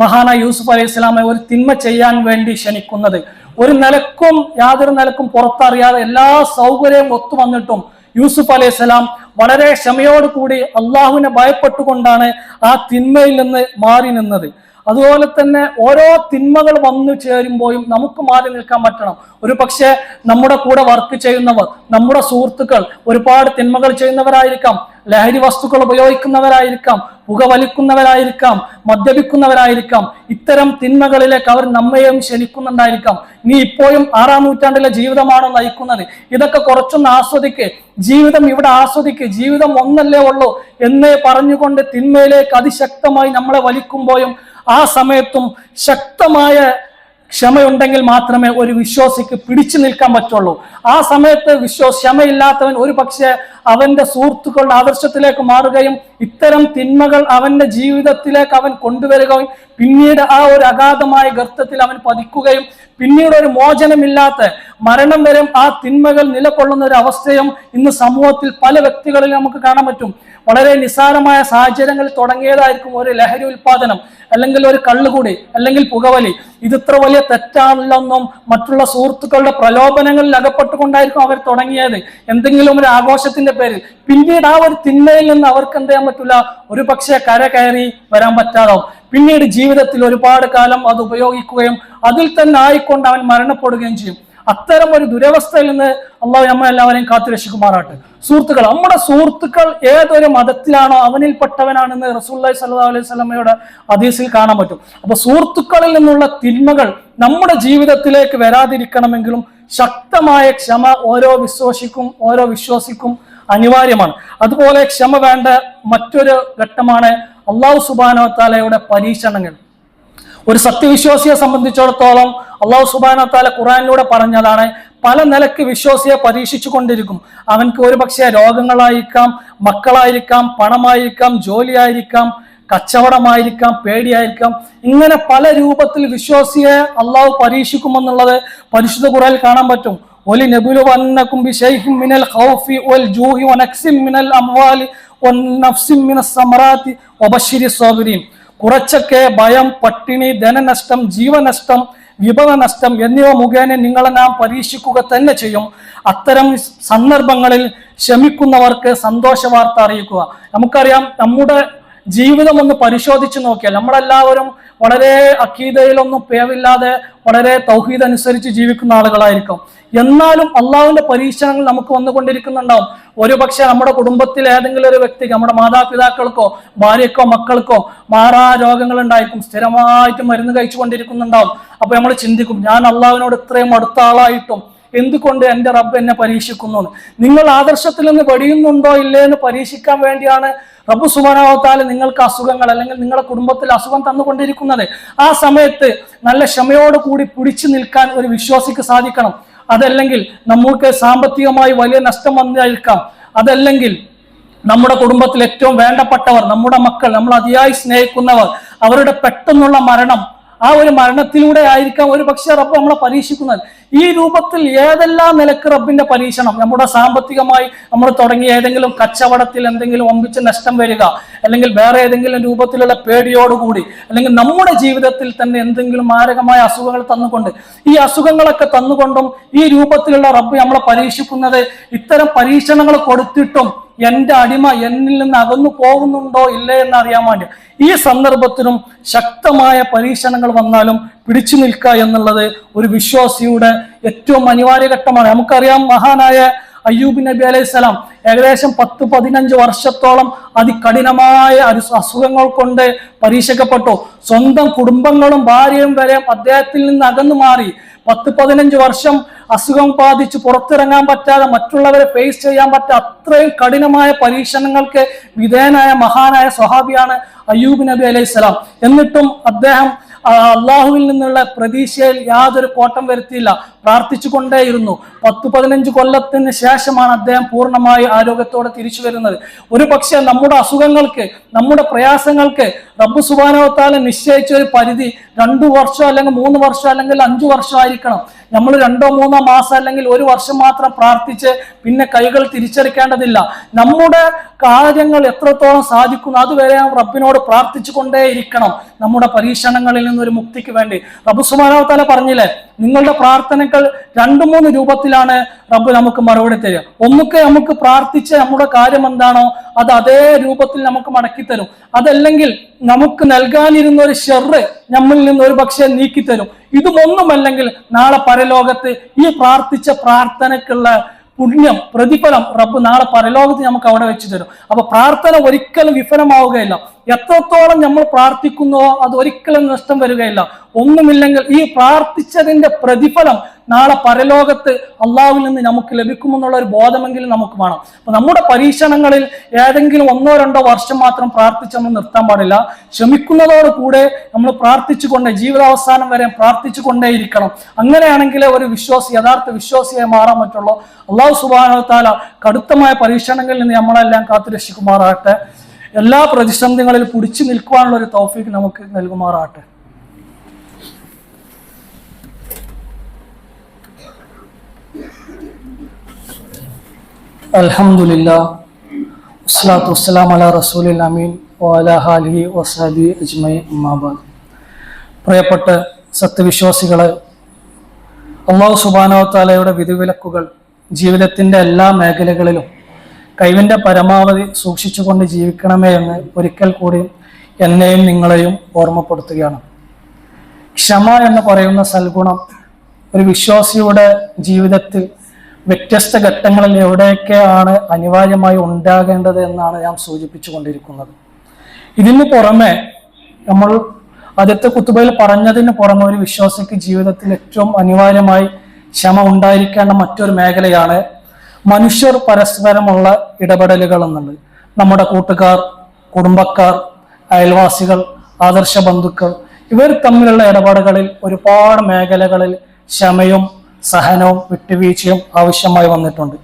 മഹാന യൂസുഫ് അലൈഹി സ്വലാമെ ഒരു തിന്മ ചെയ്യാൻ വേണ്ടി ക്ഷണിക്കുന്നത്. ഒരു നിലക്കും യാതൊരു നിലക്കും പുറത്തറിയാതെ എല്ലാ സൗകര്യവും ഒത്തു വന്നിട്ടും യൂസുഫ് അലൈഹി സ്വലാം വളരെ ക്ഷമയോടുകൂടി അള്ളാഹുവിനെ ഭയപ്പെട്ടുകൊണ്ടാണ് ആ തിന്മയിൽ നിന്ന് മാറി നിന്നത്. അതുപോലെ തന്നെ ഓരോ തിന്മകൾ വന്നു ചേരുമ്പോഴും നമുക്ക് മാറി നിൽക്കാൻ പറ്റണം. ഒരു പക്ഷേ നമ്മുടെ കൂടെ വർക്ക് ചെയ്യുന്നവർ നമ്മുടെ സുഹൃത്തുക്കൾ ഒരുപാട് തിന്മകൾ ചെയ്യുന്നവരായിരിക്കാം. ലഹരി വസ്തുക്കൾ ഉപയോഗിക്കുന്നവരായിരിക്കാം പുകവലിക്കുന്നവരായിരിക്കാം മദ്യപിക്കുന്നവരായിരിക്കാം. ഇത്തരം തിന്മകളിലേക്ക് അവർ നമ്മയും ക്ഷണിക്കുന്നുണ്ടായിരിക്കാം. നീ ഇപ്പോഴും ആറാം നൂറ്റാണ്ടിലെ ജീവിതമാണോ നയിക്കുന്നത്? ഇതൊക്കെ കുറച്ചൊന്ന് ആസ്വദിക്ക്. ജീവിതം ഇവിടെ ആസ്വദിക്ക്. ജീവിതം ഒന്നല്ലേ ഉള്ളൂ. എന്ന് പറഞ്ഞുകൊണ്ട് തിന്മയിലേക്ക് അതിശക്തമായി നമ്മളെ വലിക്കുമ്പോഴും ആ സമയത്തും ശക്തമായ ക്ഷമയുണ്ടെങ്കിൽ മാത്രമേ ഒരു വിശ്വാസിക്ക് പിടിച്ചു നിൽക്കാൻ പറ്റുള്ളൂ. ആ സമയത്ത് വിശ്വ ക്ഷമയില്ലാത്തവൻ ഒരു പക്ഷേ അവന്റെ സുഹൃത്തുക്കളുടെ ആദർശത്തിലേക്ക് മാറുകയും ഇത്തരം തിന്മകൾ അവന്റെ ജീവിതത്തിലേക്ക് അവൻ കൊണ്ടുവരികയും പിന്നീട് ആ ഒരു അഗാധമായ ഗർത്തത്തിൽ അവൻ പതിക്കുകയും പിന്നീട് ഒരു മോചനമില്ലാത്ത മരണം വരെ ആ തിന്മകൾ നിലകൊള്ളുന്ന ഒരു അവസ്ഥയും ഇന്ന് സമൂഹത്തിൽ പല വ്യക്തികളിൽ നമുക്ക് കാണാൻ പറ്റും. വളരെ നിസ്സാരമായ സാഹചര്യങ്ങളിൽ തുടങ്ങിയതായിരിക്കും ഒരു ലഹരി ഉൽപാദനം അല്ലെങ്കിൽ ഒരു കള്ളുകൂടി അല്ലെങ്കിൽ പുകവലി. ഇത് ഇത്ര വലിയ തെറ്റാണല്ലെന്നും മറ്റുള്ള സുഹൃത്തുക്കളുടെ പ്രലോഭനങ്ങളിൽ അകപ്പെട്ടുകൊണ്ടായിരിക്കും അവർ തുടങ്ങിയത്. എന്തെങ്കിലും ഒരു ആഘോഷത്തിന്റെ പേരിൽ. പിന്നീട് ആ ഒരു തിന്മയിൽ നിന്ന് അവർക്ക് എന്ത് ചെയ്യാൻ പറ്റില്ല ഒരു പക്ഷേ കര കയറി വരാൻ പറ്റാതാവും. പിന്നീട് ജീവിതത്തിൽ ഒരുപാട് കാലം അത് ഉപയോഗിക്കുകയും അതിൽ തന്നെ ആയിക്കൊണ്ട് അവൻ മരണപ്പെടുകയും ചെയ്യും. അത്തരം ഒരു ദുരവസ്ഥയിൽ നിന്ന് അള്ളാഹു നമ്മൾ എല്ലാവരെയും കാത്തു രക്ഷിക്കുമാറാട്ടെ സുഹൃത്തുക്കൾ നമ്മുടെ സുഹൃത്തുക്കൾ ഏതൊരു മതത്തിലാണോ അവനിൽപ്പെട്ടവനാണെന്ന് റസൂല്ലി സല്ലാ അലൈഹി സ്വലമയുടെ അതീസിൽ കാണാൻ പറ്റും. അപ്പൊ സുഹൃത്തുക്കളിൽ നിന്നുള്ള തിന്മകൾ നമ്മുടെ ജീവിതത്തിലേക്ക് വരാതിരിക്കണമെങ്കിലും ശക്തമായ ക്ഷമ ഓരോ വിശ്വാസിക്കും ഓരോ വിശ്വാസിക്കും അനിവാര്യമാണ്. അതുപോലെ ക്ഷമ വേണ്ട മറ്റൊരു ഘട്ടമാണ് അള്ളാഹു സുബാനോ താലയുടെ പരീക്ഷണങ്ങൾ. ഒരു സത്യവിശ്വാസിയെ സംബന്ധിച്ചിടത്തോളം അള്ളാഹു സുബാന താല ഖുറാനിലൂടെ പറഞ്ഞതാണ് പല നിലയ്ക്ക് വിശ്വാസിയെ പരീക്ഷിച്ചു കൊണ്ടിരിക്കും അവൻക്ക് ഒരു പക്ഷേ രോഗങ്ങളായിരിക്കാം മക്കളായിരിക്കാം പണമായിരിക്കാം ജോലിയായിരിക്കാം കച്ചവടമായിരിക്കാം പേടിയായിരിക്കാം. ഇങ്ങനെ പല രൂപത്തിൽ വിശ്വാസിയെ അള്ളാഹു പരീക്ഷിക്കുമെന്നുള്ളത് പരിശുദ്ധ ഖുറാനിൽ കാണാൻ പറ്റും. ഒലി നബുലു വന്നക്കും മിനൽ ഖൗഫി വൽ ജൂഹി വനക്സിം മിനൽ അംവാലി കുറച്ചൊക്കെ ഭയം പട്ടിണി ധനനഷ്ടം ജീവനഷ്ടം വിഭവനഷ്ടം എന്നിവ മുഖേന നിങ്ങളെ നാം പരീക്ഷിക്കുക തന്നെ ചെയ്യും. അത്തരം സന്ദർഭങ്ങളിൽ ശമിക്കുന്നവർക്ക് സന്തോഷ വാർത്ത അറിയിക്കുക. നമുക്കറിയാം നമ്മുടെ ജീവിതം ഒന്ന് പരിശോധിച്ച് നോക്കിയാൽ നമ്മളെല്ലാവരും വളരെ അക്കീതയിലൊന്നും പേവില്ലാതെ വളരെ തൗഹീദ് അനുസരിച്ച് ജീവിക്കുന്ന ആളുകളായിരിക്കും. എന്നാലും അള്ളാഹുവിന്റെ പരീക്ഷണങ്ങൾ നമുക്ക് വന്നുകൊണ്ടിരിക്കുന്നുണ്ടാവും. ഒരു പക്ഷെ നമ്മുടെ കുടുംബത്തിൽ ഏതെങ്കിലും ഒരു വ്യക്തിക്ക് നമ്മുടെ മാതാപിതാക്കൾക്കോ ഭാര്യക്കോ മക്കൾക്കോ മാറാ രോഗങ്ങൾ ഉണ്ടായിരിക്കും സ്ഥിരമായിട്ട് മരുന്ന് കഴിച്ചു കൊണ്ടിരിക്കുന്നുണ്ടാവും അപ്പൊ നമ്മൾ ചിന്തിക്കും ഞാൻ അള്ളാഹുവിനോട് ഇത്രയും അടുത്ത ആളായിട്ടും എന്തുകൊണ്ട് എന്റെ റബ്ബ് എന്നെ പരീക്ഷിക്കുന്നു നിങ്ങൾ ആദർശത്തിൽ നിന്ന് വെടിയുന്നുണ്ടോ ഇല്ലേ എന്ന് പരീക്ഷിക്കാൻ വേണ്ടിയാണ് റബ്ബ് സുബാനാവത്താൽ നിങ്ങൾക്ക് അസുഖങ്ങൾ അല്ലെങ്കിൽ നിങ്ങളുടെ കുടുംബത്തിൽ അസുഖം തന്നുകൊണ്ടിരിക്കുന്നത്. ആ സമയത്ത് നല്ല ക്ഷമയോട് കൂടി പിടിച്ചു നിൽക്കാൻ ഒരു വിശ്വാസിക്ക് സാധിക്കണം. അതല്ലെങ്കിൽ നമുക്ക് സാമ്പത്തികമായി വലിയ നഷ്ടം വന്നേൽക്കാം അതല്ലെങ്കിൽ നമ്മുടെ കുടുംബത്തിൽ ഏറ്റവും വേണ്ടപ്പെട്ടവർ നമ്മുടെ മക്കൾ നമ്മൾ അതിയായി സ്നേഹിക്കുന്നവർ അവരുടെ പെട്ടെന്നുള്ള മരണം ആ ഒരു മരണത്തിലൂടെ ആയിരിക്കാം ഒരു പക്ഷേ റബ്ബ് നമ്മളെ പരീക്ഷിക്കുന്നത്. ഈ രൂപത്തിൽ ഏതെല്ലാം നിലയ്ക്ക് റബ്ബിന്റെ പരീക്ഷണം? നമ്മുടെ സാമ്പത്തികമായി നമ്മൾ തുടങ്ങിയ ഏതെങ്കിലും കച്ചവടത്തിൽ എന്തെങ്കിലും ഒമ്പിച്ച് നഷ്ടം വരിക അല്ലെങ്കിൽ വേറെ ഏതെങ്കിലും രൂപത്തിലുള്ള പേടിയോടുകൂടി അല്ലെങ്കിൽ നമ്മുടെ ജീവിതത്തിൽ തന്നെ എന്തെങ്കിലും മാരകമായ അസുഖങ്ങൾ തന്നുകൊണ്ട് ഈ അസുഖങ്ങളൊക്കെ തന്നുകൊണ്ടും ഈ രൂപത്തിലുള്ള റബ്ബ് നമ്മളെ പരീക്ഷിക്കുന്നത് ഇത്തരം പരീക്ഷണങ്ങൾ കൊടുത്തിട്ടും എന്റെ അടിമ എന്നിൽ നിന്ന് അകന്നു പോകുന്നുണ്ടോ ഇല്ലേ എന്ന് അറിയാൻ വേണ്ടി. ഈ സന്ദർഭത്തിനും ശക്തമായ പരീക്ഷണങ്ങൾ വന്നാലും പിടിച്ചു നിൽക്കുക എന്നുള്ളത് ഒരു വിശ്വാസിയുടെ ഏറ്റവും അനിവാര്യ ഘട്ടമാണ്. നമുക്കറിയാം മഹാനായ അയ്യൂബ് നബി അലൈഹി സ്വലാം ഏകദേശം പത്ത് പതിനഞ്ച് വർഷത്തോളം അതികഠിനമായ അസുഖങ്ങൾ കൊണ്ട് പരീക്ഷിക്കപ്പെട്ടു. സ്വന്തം കുടുംബങ്ങളും ഭാര്യയും വരെ അദ്ദേഹത്തിൽ നിന്ന് അകന്നു മാറി. പത്ത് പതിനഞ്ച് വർഷം അസുഖം ബാധിച്ച് പുറത്തിറങ്ങാൻ പറ്റാതെ മറ്റുള്ളവരെ ഫേസ് ചെയ്യാൻ പറ്റാത്ത അത്രയും കഠിനമായ പരീക്ഷണങ്ങൾക്ക് വിധേയനായ മഹാനായ സ്വഹാബിയാണ് അയ്യൂബ് നബി അലൈഹി സ്വലാം. എന്നിട്ടും അദ്ദേഹം അള്ളാഹുവിൽ നിന്നുള്ള പ്രതീക്ഷയിൽ യാതൊരു കോട്ടം വരുത്തിയില്ല. പ്രാർത്ഥിച്ചു കൊണ്ടേയിരുന്നു പത്ത് പതിനഞ്ച് കൊല്ലത്തിന് ശേഷമാണ് അദ്ദേഹം പൂർണമായി ആരോഗ്യത്തോടെ തിരിച്ചു വരുന്നത്. ഒരു പക്ഷേ നമ്മുടെ അസുഖങ്ങൾക്ക് നമ്മുടെ പ്രയാസങ്ങൾക്ക് റബ്ബു സുബാനോത്താലെ നിശ്ചയിച്ച ഒരു പരിധി രണ്ടു വർഷം അല്ലെങ്കിൽ മൂന്ന് വർഷം അല്ലെങ്കിൽ അഞ്ചു വർഷം ആയിരിക്കണം നമ്മൾ രണ്ടോ മൂന്നോ മാസം അല്ലെങ്കിൽ ഒരു വർഷം മാത്രം പ്രാർത്ഥിച്ച് പിന്നെ കൈകൾ തിരിച്ചറിക്കേണ്ടതില്ല നമ്മുടെ കാര്യങ്ങൾ എത്രത്തോളം സാധിക്കുന്നു അതുവരെ റബ്ബിനോട് പ്രാർത്ഥിച്ചു കൊണ്ടേയിരിക്കണം നമ്മുടെ പരീക്ഷണങ്ങളിൽ നിന്നൊരു മുക്തിക്ക് വേണ്ടി. റബ്ബ് തല പറഞ്ഞില്ലേ നിങ്ങളുടെ പ്രാർത്ഥനകൾ രണ്ടു മൂന്ന് രൂപത്തിലാണ് റബ്ബ് നമുക്ക് മറുപടി തരിക. ഒന്നൊക്കെ നമുക്ക് പ്രാർത്ഥിച്ച് നമ്മുടെ കാര്യം എന്താണോ അത് അതേ രൂപത്തിൽ നമുക്ക് മടക്കി തരും. അതല്ലെങ്കിൽ നമുക്ക് നൽകാനിരുന്ന ഒരു ഷെറ് നമ്മളിൽ നിന്ന് ഒരു പക്ഷേ നീക്കിത്തരും ഇതുമൊന്നുമല്ലെങ്കിൽ നാളെ പരലോകത്ത് ഈ പ്രാർത്ഥിച്ച പ്രാർത്ഥനക്കുള്ള പുണ്യം പ്രതിഫലം റബ്ബ് നാളെ പരലോകത്ത് നമുക്ക് അവിടെ വെച്ച് തരും. അപ്പൊ പ്രാർത്ഥന ഒരിക്കലും വിഫലമാവുകയില്ല. എത്രത്തോളം നമ്മൾ പ്രാർത്ഥിക്കുന്നുവോ അത് ഒരിക്കലും നഷ്ടം വരികയില്ല. ഒന്നുമില്ലെങ്കിൽ ഈ പ്രാർത്ഥിച്ചതിന്റെ പ്രതിഫലം നാളെ പരലോകത്ത് അള്ളാഹുവിൽ നിന്ന് നമുക്ക് ലഭിക്കുമെന്നുള്ള ഒരു ബോധമെങ്കിലും നമുക്ക് വേണം. അപ്പൊ നമ്മുടെ പരീക്ഷണങ്ങളിൽ ഏതെങ്കിലും ഒന്നോ രണ്ടോ വർഷം മാത്രം പ്രാർത്ഥിച്ച് നിർത്താൻ പാടില്ല. ക്ഷമിക്കുന്നതോട് കൂടെ നമ്മൾ പ്രാർത്ഥിച്ചുകൊണ്ട് ജീവിതാവസാനം വരെ പ്രാർത്ഥിച്ചു കൊണ്ടേയിരിക്കണം അങ്ങനെയാണെങ്കിലേ ഒരു വിശ്വാസി യഥാർത്ഥ വിശ്വാസിയായി മാറാൻ പറ്റുള്ളൂ. അള്ളാഹു സുബാനത്താല കടുത്തമായ പരീക്ഷണങ്ങളിൽ നിന്ന് നമ്മളെല്ലാം കാത്തു രക്ഷിക്കുമാറാകട്ടെ. എല്ലാ പ്രതിസന്ധികളിൽ പിടിച്ചു നിൽക്കുവാനുള്ള ഒരു തോഫിക്ക് നമുക്ക് നൽകുമാറാകട്ടെ. അൽഹംദുലില്ലാ വസ്സലാത്തു വസ്സലാം അല റസൂലിൽ അമീൻ വഅല ഹാലിഹി വസഹബി അജ്മൈ പ്രിയപ്പെട്ട സത്യവിശ്വാസികളെ അള്ളാഹു സുബാനോത്താലയുടെ വിധിവിലക്കുകൾ ജീവിതത്തിന്റെ എല്ലാ മേഖലകളിലും കഴിവിന്റെ പരമാവധി സൂക്ഷിച്ചുകൊണ്ട് ജീവിക്കണമേ എന്ന് ഒരിക്കൽ കൂടി എന്നെയും നിങ്ങളെയും ഓർമ്മപ്പെടുത്തുകയാണ്. ക്ഷമ എന്ന് പറയുന്ന സൽഗുണം ഒരു വിശ്വാസിയുടെ ജീവിതത്തിൽ വ്യത്യസ്ത ഘട്ടങ്ങളിൽ എവിടെയൊക്കെയാണ് അനിവാര്യമായി ഉണ്ടാകേണ്ടത് എന്നാണ് ഞാൻ സൂചിപ്പിച്ചുകൊണ്ടിരിക്കുന്നത്. ഇതിന് പുറമെ നമ്മൾ ആദ്യത്തെ കുത്തുബയിൽ പറഞ്ഞതിന് പുറമെ ഒരു വിശ്വാസിക്ക് ജീവിതത്തിൽ ഏറ്റവും അനിവാര്യമായി ക്ഷമ ഉണ്ടായിരിക്കേണ്ട മറ്റൊരു മേഖലയാണ് മനുഷ്യർ പരസ്പരമുള്ള ഇടപെടലുകൾ എന്നുള്ളത് നമ്മുടെ കൂട്ടുകാർ കുടുംബക്കാർ അയൽവാസികൾ ആദർശ ബന്ധുക്കൾ ഇവർ തമ്മിലുള്ള ഇടപാടുകളിൽ ഒരുപാട് മേഖലകളിൽ ക്ഷമയും സഹനവും വിട്ടുവീഴ്ചയും ആവശ്യമായി വന്നിട്ടുണ്ട്.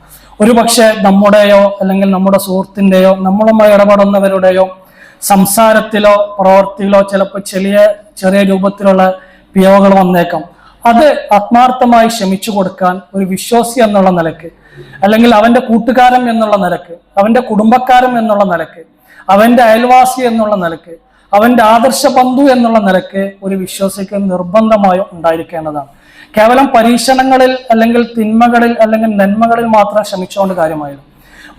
ഒരു പക്ഷേ നമ്മുടെയോ അല്ലെങ്കിൽ നമ്മുടെ സുഹൃത്തിന്റെയോ നമ്മളുമായി ഇടപെടുന്നവരുടെയോ സംസാരത്തിലോ പ്രവൃത്തിയിലോ ചിലപ്പോൾ ചെറിയ ചെറിയ രൂപത്തിലുള്ള പിയവുകൾ വന്നേക്കാം. അത് ആത്മാർത്ഥമായി ക്ഷമിച്ചു കൊടുക്കാൻ ഒരു വിശ്വാസി എന്നുള്ള നിലയ്ക്ക് അല്ലെങ്കിൽ അവന്റെ കൂട്ടുകാരൻ എന്നുള്ള നിലയ്ക്ക് അവന്റെ കുടുംബക്കാരൻ എന്നുള്ള നിലയ്ക്ക് അവന്റെ അയൽവാസി എന്നുള്ള നിലയ്ക്ക് അവന്റെ ആദർശ ബന്ധു എന്നുള്ള നിലയ്ക്ക് ഒരു വിശ്വാസിക്ക് നിർബന്ധമായും ഉണ്ടായിരിക്കേണ്ടതാണ്. കേവലം പരീക്ഷണങ്ങളിൽ അല്ലെങ്കിൽ തിന്മകളിൽ അല്ലെങ്കിൽ നന്മകളിൽ മാത്രം ശ്രമിച്ചുകൊണ്ട് കാര്യമായിരുന്നു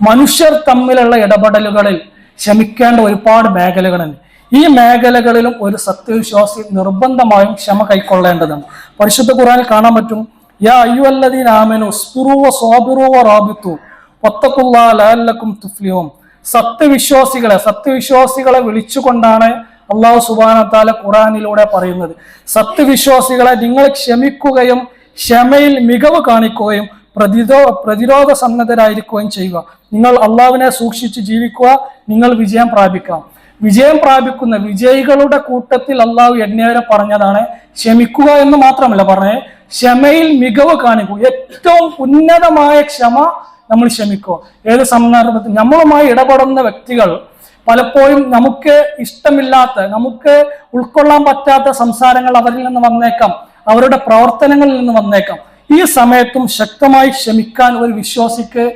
മനുഷ്യർ തമ്മിലുള്ള ഇടപെടലുകളിൽ ക്ഷമിക്കേണ്ട ഒരുപാട് മേഖലകളുണ്ട്. ഈ മേഖലകളിലും ഒരു സത്യവിശ്വാസി നിർബന്ധമായും ക്ഷമ കൈക്കൊള്ളേണ്ടതാണ് പരിശുദ്ധ ഖുറാനിൽ കാണാൻ പറ്റും യാ അയ്യുവല്ലദീൻ ആമനു സ്പുറുവ സ്വാബിറുവ റാബിത്തു ഒത്തക്കുള്ള ലാലക്കും സത്യവിശ്വാസികളെ സത്യവിശ്വാസികളെ വിളിച്ചുകൊണ്ടാണ് അള്ളാഹു സുബാനത്താല ഖുറാനിലൂടെ പറയുന്നത് സത്യവിശ്വാസികളെ നിങ്ങൾ ക്ഷമിക്കുകയും ക്ഷമയിൽ മികവ് കാണിക്കുകയും പ്രതിരോ പ്രതിരോധ സന്നദ്ധരായിരിക്കുകയും ചെയ്യുക. നിങ്ങൾ അള്ളാഹുവിനെ സൂക്ഷിച്ച് ജീവിക്കുക നിങ്ങൾ വിജയം പ്രാപിക്കാം. വിജയം പ്രാപിക്കുന്ന വിജയികളുടെ കൂട്ടത്തിൽ അള്ളാഹു എണ്ണേരെ പറഞ്ഞതാണ് ക്ഷമിക്കുക എന്ന് മാത്രമല്ല പറഞ്ഞത് ക്ഷമയിൽ മികവ് കാണിക്കുക. ഏറ്റവും ഉന്നതമായ ക്ഷമ നമ്മൾ ക്ഷമിക്കുക. ഏത് സന്ദർഭത്തിൽ? നമ്മളുമായി ഇടപെടുന്ന വ്യക്തികൾ പലപ്പോഴും നമുക്ക് ഇഷ്ടമില്ലാത്ത നമുക്ക് ഉൾക്കൊള്ളാൻ പറ്റാത്ത സംസാരങ്ങൾ അവരിൽ നിന്ന് വന്നേക്കാം അവരുടെ പ്രവർത്തനങ്ങളിൽ നിന്ന് വന്നേക്കാം. ഈ സമയത്തും ശക്തമായി ക്ഷമിക്കാൻ ഒരു വിശ്വാസിക്ക്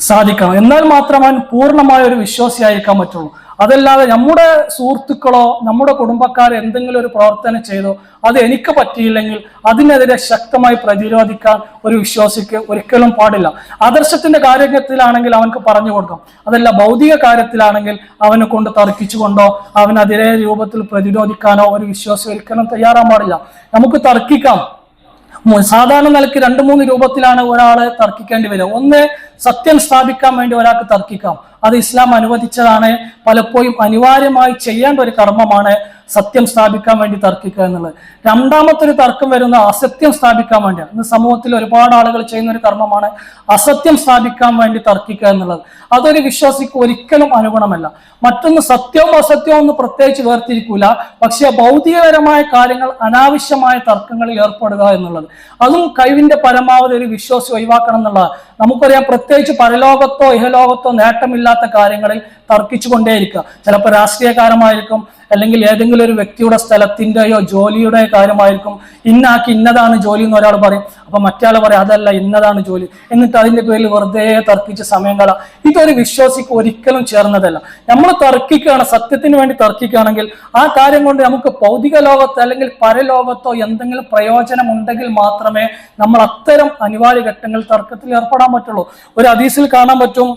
സാധിക്കണം. എന്നാൽ മാത്രമേ അവൻ പൂർണമായ ഒരു വിശ്വാസിയായിരിക്കാൻ പറ്റുള്ളൂ. അതല്ലാതെ നമ്മുടെ സുഹൃത്തുക്കളോ നമ്മുടെ കുടുംബക്കാർ എന്തെങ്കിലും ഒരു പ്രവർത്തനം ചെയ്തോ അത് എനിക്ക് പറ്റിയില്ലെങ്കിൽ അതിനെതിരെ ശക്തമായി പ്രതിരോധിക്കാൻ ഒരു വിശ്വാസിക്ക് ഒരിക്കലും പാടില്ല. ആദർശത്തിന്റെ കാര്യത്തിലാണെങ്കിൽ അവനക്ക് പറഞ്ഞു കൊടുക്കാം. അതല്ല ഭൗതിക കാര്യത്തിലാണെങ്കിൽ അവനെ കൊണ്ട് തർക്കിച്ചുകൊണ്ടോ അതേ രൂപത്തിൽ പ്രതിരോധിക്കാനോ ഒരു വിശ്വാസി ഒരിക്കലും തയ്യാറാൻ പാടില്ല. നമുക്ക് തർക്കിക്കാം. സാധാരണ നിലയ്ക്ക് രണ്ട് മൂന്ന് രൂപത്തിലാണ് ഒരാളെ തർക്കിക്കേണ്ടി വരിക. ഒന്ന് സത്യം സ്ഥാപിക്കാൻ വേണ്ടി ഒരാൾക്ക് തർക്കിക്കാം. അത് ഇസ്ലാം അനുവദിച്ചതാണ്. പലപ്പോഴും അനിവാര്യമായി ചെയ്യേണ്ട ഒരു കർമ്മമാണ് സത്യം സ്ഥാപിക്കാൻ വേണ്ടി തർക്കിക്കുക എന്നുള്ളത്. രണ്ടാമത്തെ ഒരു തർക്കം വരുന്ന അസത്യം സ്ഥാപിക്കാൻ വേണ്ടിയാണ്. ഇന്ന് സമൂഹത്തിൽ ഒരുപാട് ആളുകൾ ചെയ്യുന്ന ഒരു കർമ്മമാണ് അസത്യം സ്ഥാപിക്കാൻ വേണ്ടി തർക്കിക്കുക എന്നുള്ളത്. അതൊരു വിശ്വാസിക്ക് ഒരിക്കലും അനുഗുണമല്ല. മറ്റൊന്ന് സത്യവും അസത്യവും ഒന്ന് പ്രത്യേകിച്ച് വേർതിരിക്കൂല. പക്ഷെ ഭൗതികപരമായ കാര്യങ്ങൾ അനാവശ്യമായ തർക്കങ്ങളിൽ ഏർപ്പെടുക എന്നുള്ളത്. അതും കഴിവിന്റെ പരമാവധി ഒരു വിശ്വാസി ഒഴിവാക്കണം എന്നുള്ളത് നമുക്കറിയാം പ്രത്യേകിച്ച് പരലോകത്തോ ഇഹലോകത്തോ നേട്ടമില്ലാത്ത കാര്യങ്ങളിൽ തർക്കിച്ചു കൊണ്ടേയിരിക്കുക ചിലപ്പോൾ രാഷ്ട്രീയകാരമായിരിക്കും അല്ലെങ്കിൽ ഏതെങ്കിലും ഒരു വ്യക്തിയുടെ സ്ഥലത്തിന്റെയോ ജോലിയുടെ കാര്യമായിരിക്കും ഇന്നാക്കി ഇന്നതാണ് ജോലി എന്ന് ഒരാൾ പറയും. അപ്പൊ മറ്റേ പറയും അതല്ല ഇന്നതാണ് ജോലി. എന്നിട്ട് അതിന്റെ പേരിൽ വെറുതെ തർക്കിച്ച് സമയം കള. ഇതൊരു വിശ്വാസിക്ക് ഒരിക്കലും ചേർന്നതല്ല. നമ്മൾ തർക്കിക്കുകയാണ് സത്യത്തിന് വേണ്ടി തർക്കിക്കുകയാണെങ്കിൽ ആ കാര്യം കൊണ്ട് നമുക്ക് ഭൗതിക ലോകത്തോ അല്ലെങ്കിൽ പരലോകത്തോ എന്തെങ്കിലും പ്രയോജനം ഉണ്ടെങ്കിൽ മാത്രമേ നമ്മൾ അത്തരം അനിവാര്യ ഘട്ടങ്ങൾ തർക്കത്തിൽ ഏർപ്പെടാൻ പറ്റുള്ളൂ. ഒരു അതീസിൽ കാണാൻ പറ്റും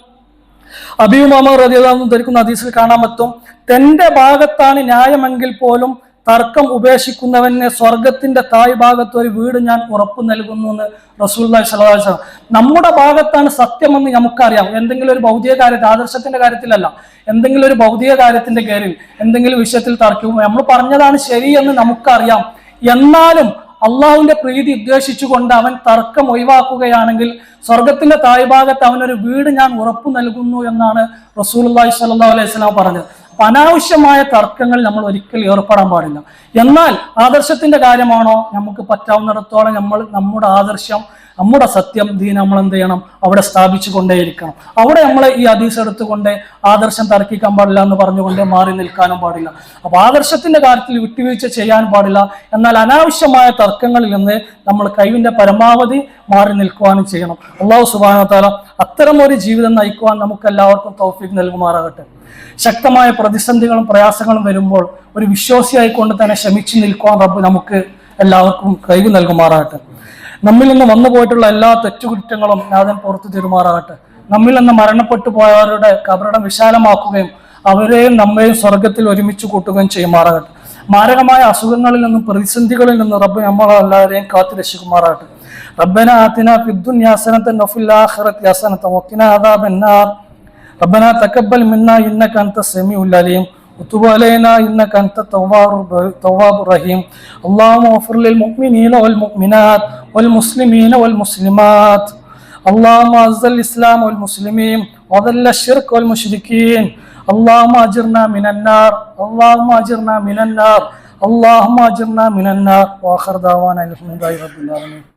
അബിയുമാമ റതിയാന്ന് ധരിക്കുന്ന ഹദീസിൽ കാണാൻ പറ്റും തന്റെ ഭാഗത്താണ് ന്യായമെങ്കിൽ പോലും തർക്കം ഉപേക്ഷിക്കുന്നവനെ സ്വർഗത്തിന്റെ തായ് ഭാഗത്ത് ഒരു വീട് ഞാൻ ഉറപ്പ് നൽകുന്നു എന്ന് റസൂൽ സ്വലാം നമ്മുടെ ഭാഗത്താണ് സത്യമെന്ന് നമുക്കറിയാം. എന്തെങ്കിലും ഒരു ഭൗതിക കാര്യത്തിൽ ആദർശത്തിന്റെ കാര്യത്തിലല്ല. എന്തെങ്കിലും ഒരു ഭൗതിക കാര്യത്തിന്റെ പേരിൽ എന്തെങ്കിലും വിഷയത്തിൽ തർക്കവും നമ്മൾ പറഞ്ഞതാണ് ശരിയെന്ന് നമുക്കറിയാം. എന്നാലും അള്ളാഹുവിന്റെ പ്രീതി ഉദ്ദേശിച്ചുകൊണ്ട് അവൻ തർക്കം ഒഴിവാക്കുകയാണെങ്കിൽ സ്വർഗത്തിന്റെ താഴ്ഭാഗത്ത് അവനൊരു വീട് ഞാൻ ഉറപ്പു നൽകുന്നു എന്നാണ് റസൂൽ അള്ളാഹി സ്വല്ലാ അലൈഹി സ്വലാം പറഞ്ഞത്. അനാവശ്യമായ തർക്കങ്ങൾ നമ്മൾ ഒരിക്കലും ഏർപ്പെടാൻ പാടില്ല. എന്നാൽ ആദർശത്തിന്റെ കാര്യമാണോ? നമുക്ക് പറ്റാവുന്നിടത്തോളം നമ്മൾ നമ്മുടെ ആദർശം നമ്മുടെ സത്യം ദീൻ നമ്മൾ എന്ത് ചെയ്യണം? അവിടെ സ്ഥാപിച്ചു കൊണ്ടേയിരിക്കണം അവിടെ നമ്മൾ ഈ ഹദീസ് എടുത്തുകൊണ്ട് ആദർശം തർക്കിക്കാൻ പാടില്ല എന്ന് പറഞ്ഞുകൊണ്ട് മാറി നിൽക്കാനും പാടില്ല. അപ്പൊ ആദർശത്തിന്റെ കാര്യത്തിൽ വിട്ടുവീഴ്ച ചെയ്യാൻ പാടില്ല. എന്നാൽ അനാവശ്യമായ തർക്കങ്ങളിൽ നിന്ന് നമ്മൾ കഴിവിന്റെ പരമാവധി മാറി നിൽക്കുവാനും ചെയ്യണം. അള്ളാഹു സുബാനത്താല അത്തരം ഒരു ജീവിതം നയിക്കുവാൻ നമുക്ക് എല്ലാവർക്കും തൗഫീഖ് നൽകുമാറാകട്ടെ. ശക്തമായ പ്രതിസന്ധികളും പ്രയാസങ്ങളും വരുമ്പോൾ ഒരു വിശ്വാസിയായിക്കൊണ്ട് തന്നെ ശ്രമിച്ചു നിൽക്കുവാൻ റബ്ബ് നമുക്ക് എല്ലാവർക്കും കഴിവ് നൽകുമാറാകട്ടെ. നമ്മിൽ നിന്ന് വന്നു പോയിട്ടുള്ള എല്ലാ തെറ്റുകുറ്റങ്ങളും നാഥൻ പുറത്തു തീരുമാറാകട്ടെ. നമ്മിൽ നിന്ന് മരണപ്പെട്ടു പോയവരുടെ കബറിടം വിശാലമാക്കുകയും അവരെയും നമ്മയും സ്വർഗത്തിൽ ഒരുമിച്ച് കൂട്ടുകയും ചെയ്യുമാറാകട്ടെ. മാരകമായ അസുഖങ്ങളിൽ നിന്നും പ്രതിസന്ധികളിൽ നിന്നും റബ്ബ് നമ്മളെല്ലാവരെയും കാത്തു രക്ഷിക്കുമാറാകട്ടെ. റബ്ബന ആത്തിന ഫിദ്ദുൻ യാസനത്തെ നഫുല്ലാഹറത്ത് യാസനത്തെ ഒക്കിന അതാബ് എന്നാർ ربنا تقبل منا إنك أنت السميع العليم. وتب علينا إنك أنت التواب الرحيم. اللهم اغفر للمؤمنين والمؤمنات والمسلمين والمسلمات. اللهم أعز الإسلام والمسلمين وذل الشرك والمشركين. اللهم أجرنا من النار. اللهم أجرنا من النار. اللهم أجرنا من النار. وآخر دعوانا الحمد لله رب العالمين.